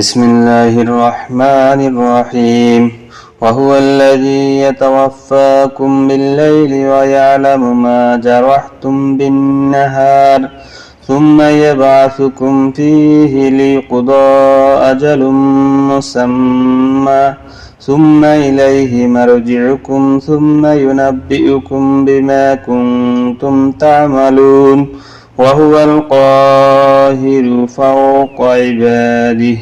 بسم الله الرحمن الرحيم. وهو الذي يتوفاكم بالليل ويعلم ما جرحتم بالنهار ثم يبعثكم فيه ليقضى أجل مسمى ثم إليه مرجعكم ثم ينبئكم بما كنتم تعملون. وهو القاهر فوق عباده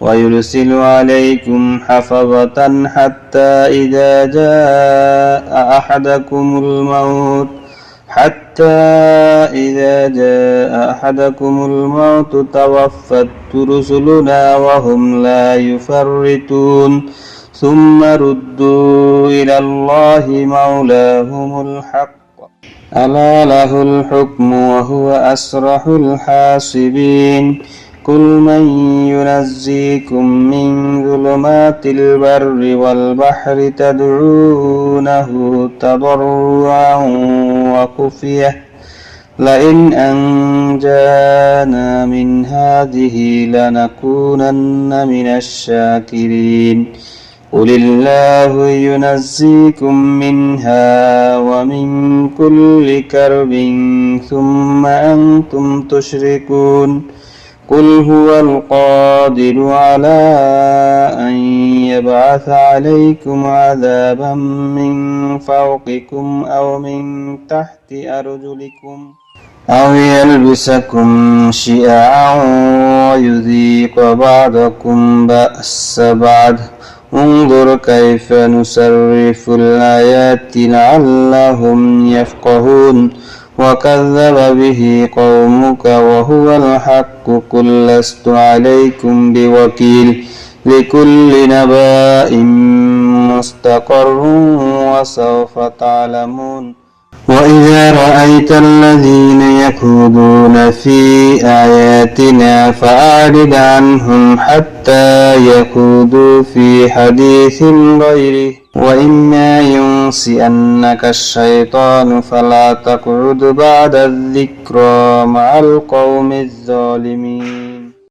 ويرسل عليكم حفظة حتى إذا جاء أحدكم الموت حتى إذا جاء أحدكم الموت توفت رسلنا وهم لا يفرطون ثم ردوا إلى الله مولاهم الحق. ألا له الحكم وهو أسرح الحاسبين. قل من ينزيكم من ظلمات البر والبحر تدعونه تضرعا وخفية. لئن أنجانا من هذه لنكونن من الشاكرين. قل الله ينزيكم منها ومن كل كرب ثم أنتم تشركون قل هو القادر على أن يبعث عليكم عذابا من فوقكم أو من تحت أرجلكم أو يلبسكم شيعا ويذيق بعضكم بأس بعض انظر كيف نصرف الآيات لعلهم يفقهون. وكذب به قومك وهو الحق. قل لست عليكم بوكيل لكل نبأ مستقر وسوف تعلمون. وإذا رأيت الذين يخوضون في آياتنا فأعرض عنهم حتى يخوضوا في حديث غيره وإما ينسئنك الشيطان فلا تقعد بعد الذكرى مع القوم الظالمين